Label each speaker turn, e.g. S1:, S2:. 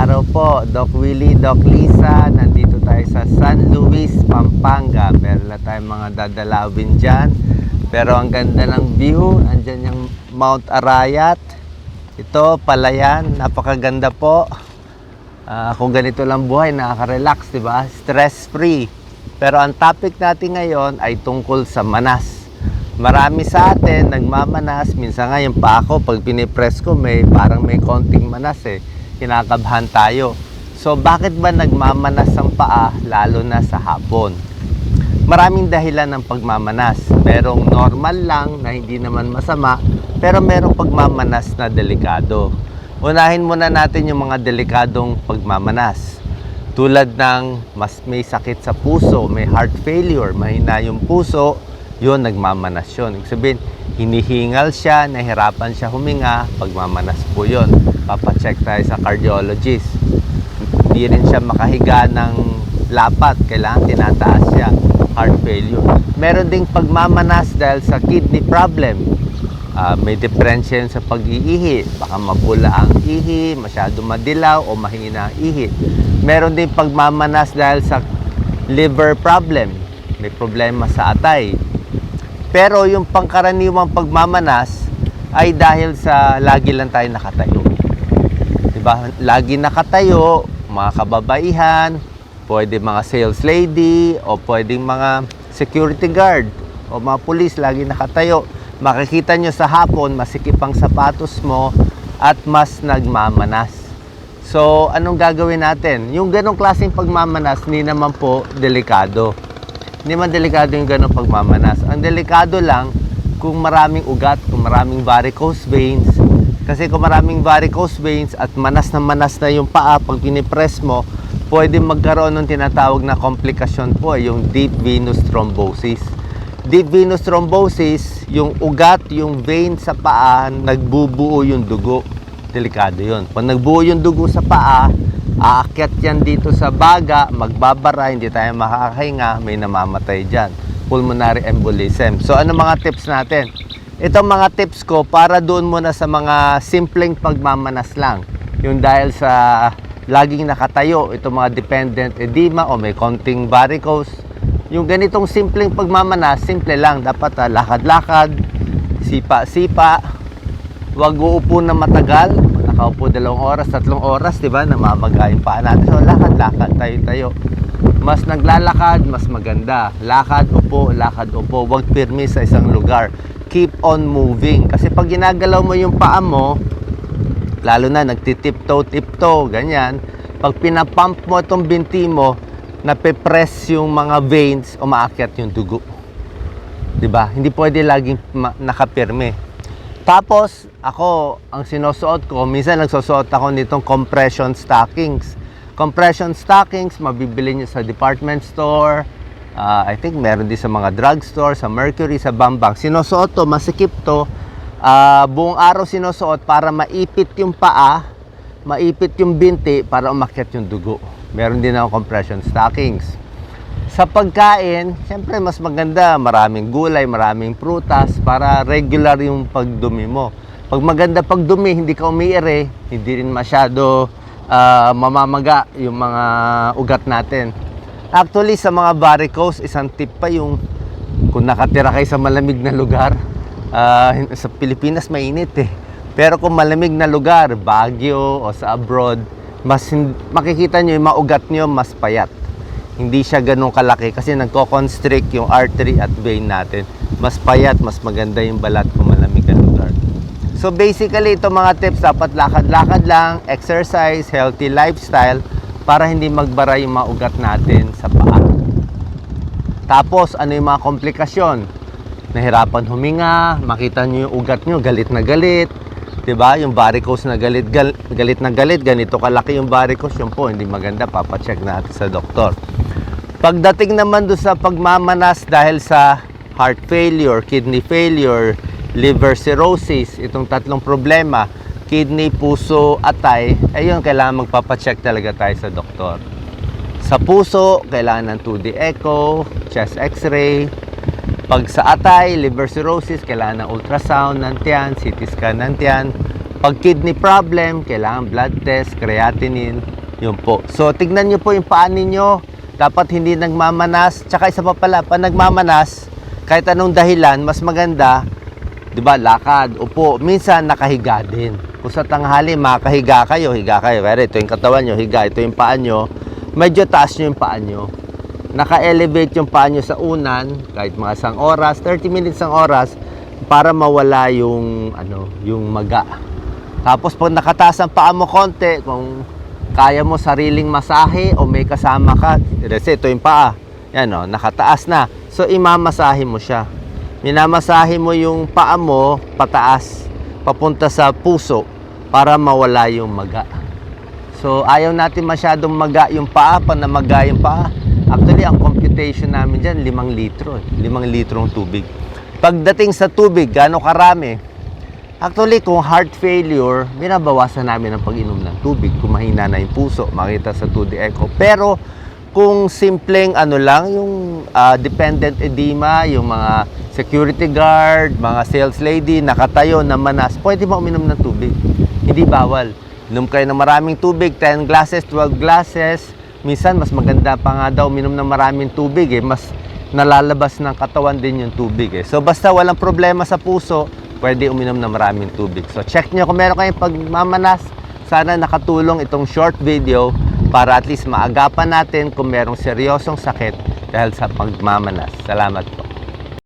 S1: araw po, Doc Willie, Doc Lisa. Nandito tayo sa San Luis, Pampanga. Meron na tayong mga dadalawin dyan. Pero ang ganda ng view. Andyan yung Mount Arayat. Ito, Palayan. Napakaganda po. Ah, kung ganito lang buhay, nakaka-relax, di ba? Stress-free. Pero ang topic natin ngayon ay tungkol sa manas. Marami sa atin nagmamanas. Minsan nga yung pa ako, pag pinipress ko, may, parang may konting manas eh. Kinakabahan tayo. So bakit ba nagmamanas ang paa lalo na sa hapon? Maraming dahilan ng pagmamanas. Merong normal lang na hindi naman masama, pero merong pagmamanas na delikado. Unahin muna natin yung mga delikadong pagmamanas. Tulad ng mas may sakit sa puso, may heart failure, mahina yung puso, yun nagmamanas yun. Ibig sabihin, hinihingal siya, nahirapan siya huminga, pagmamanas po yun. Papacheck tayo sa cardiologist. Hindi rin siya makahiga ng lapat, kailangan tinataas siya, heart failure. Meron ding pagmamanas dahil sa kidney problem. Ah, may diferensya sa pag-iihi. Baka mapula ang ihi, masyado madilaw o mahina ang ihi. Meron din pagmamanas dahil sa liver problem. May problema sa atay. Pero yung pangkaraniwang pagmamanas ay dahil sa lagi lang tayo nakatayo. Diba? Lagi nakatayo, mga kababaihan, pwede mga sales lady, o pwedeng mga security guard, o mga pulis, lagi nakatayo. Makikita nyo sa hapon, masikip ang sapatos mo, at mas nagmamanas. So, anong gagawin natin? Yung ganong klaseng pagmamanas, ni naman po delikado. Hindi man delikado yung ganong pagmamanas. Ang delikado lang kung maraming ugat, kung maraming varicose veins. Kasi kung maraming varicose veins at manas na manas na yung paa pag pinipress mo, pwede magkaroon ng tinatawag na komplikasyon po, yung deep venous thrombosis. Deep venous thrombosis, yung ugat, yung vein sa paa, nagbubuo yung dugo. Delikado yun. Pag nagbuo yung dugo sa paa, aakyat yan dito sa baga, magbabara, hindi tayo makakahinga, may namamatay dyan. Pulmonary embolism. So ano mga tips natin? Itong mga tips ko para doon muna sa mga simpleng pagmamanas lang. Yung dahil sa laging nakatayo, itong mga dependent edema o may konting varicose. Yung ganitong simpleng pagmamanas, simple lang. Dapat ah, lakad-lakad, sipa-sipa, Huwag uupo na matagal. Nakaupo dalawang oras, tatlong oras, di ba? Namamaga yung paa natin. So, lakad-lakad, tayo-tayo. Mas naglalakad, mas maganda. Lakad, upo, lakad, upo. Huwag pirmi sa isang lugar. Keep on moving. Kasi pag ginagalaw mo yung paa mo, lalo na nagtitiptoe-tiptoe, ganyan. Pag pinapump mo itong binti mo, nape-press yung mga veins, umaakyat yung dugo. 'Di ba? Hindi pwede laging nakapirme. Tapos, ako, ang sinusuot ko, minsan nagsusuot ako nitong compression stockings. Compression stockings, mabibili nyo sa department store. Ah, I think meron din sa mga drugstore, sa Mercury, sa Bambang. Sinusuot to, masikip to. Ah, buong araw sinusuot para maipit yung paa, maipit yung binti para umakyat yung dugo. Meron din ako compression stockings. Sa pagkain, siyempre mas maganda, maraming gulay, maraming prutas para regular yung pagdumi mo. Pag maganda pagdumi, hindi ka umiire, hindi rin masyado ah, mamamaga yung mga ugat natin. Actually, sa mga varicose, isang tip pa yung kung nakatira kayo sa malamig na lugar, ah, sa Pilipinas mainit eh. Pero kung malamig na lugar, Baguio o sa abroad, mas makikita nyo yung mga ugat nyo mas payat hindi siya ganun kalaki kasi nagko-constrict yung artery at vein natin. Mas payat, mas maganda yung balat kung malamig ang lugar. So basically, ito mga tips, dapat lakad-lakad lang, exercise, healthy lifestyle, para hindi magbara yung mga ugat natin sa paa. Tapos, ano yung mga komplikasyon? Nahirapan huminga, makita nyo yung ugat nyo, galit na galit, ba? Yung varicose na galit, gal- galit na galit, ganito kalaki yung varicose, yun po, hindi maganda, papacheck natin sa doktor. Pagdating naman do sa pagmamanas dahil sa heart failure, kidney failure, liver cirrhosis, itong tatlong problema, kidney, puso, atay, ayun, kailangan magpapacheck talaga tayo sa doktor. Sa puso, kailangan ng 2D echo, chest x-ray. Pag sa atay, liver cirrhosis, kailangan ng ultrasound ng tiyan, CT scan ng tiyan. Pag kidney problem, kailangan blood test, creatinine, yun po. So, tignan nyo po yung paa ninyo. Dapat hindi nagmamanas. Tsaka isa pa pala, pag nagmamanas, kahit anong dahilan, mas maganda, di ba, lakad, upo. Minsan, nakahiga din. Kung sa tanghali, makahiga kayo, higa kayo. Pero ito yung katawan nyo, higa. Ito yung paa nyo. Medyo taas nyo yung paa nyo. Naka-elevate yung paa nyo sa unan, kahit mga isang oras, 30 minutes ang oras, para mawala yung, ano, yung maga. Tapos pag nakataas ang paa mo konti, kung kaya mo sariling masahe o may kasama ka, kasi ito yung paa, yan o, nakataas na. So imamasahe mo siya. Minamasahe mo yung paa mo pataas, papunta sa puso para mawala yung maga. So ayaw natin masyadong maga yung paa, pag namaga yung paa. Actually, ang computation namin dyan, 5 litro. eh. 5 litrong tubig. Pagdating sa tubig, gaano karami? Actually, kung heart failure, binabawasan namin ang pag-inom ng tubig. Kung mahina na yung puso, makita sa 2D echo. Pero kung simpleng ano lang, yung ah, dependent edema, yung mga security guard, mga sales lady, nakatayo na manas, pwede mo uminom ng tubig. Hindi bawal. Inom kayo ng maraming tubig, 10 glasses, 12 glasses. Minsan, mas maganda pa nga daw uminom ng maraming tubig eh. Mas nalalabas ng katawan din yung tubig eh. So basta walang problema sa puso, pwede uminom ng maraming tubig. So check nyo kung meron kayong pagmamanas. Sana nakatulong itong short video para at least maagapan natin kung merong seryosong sakit dahil sa pagmamanas. Salamat po.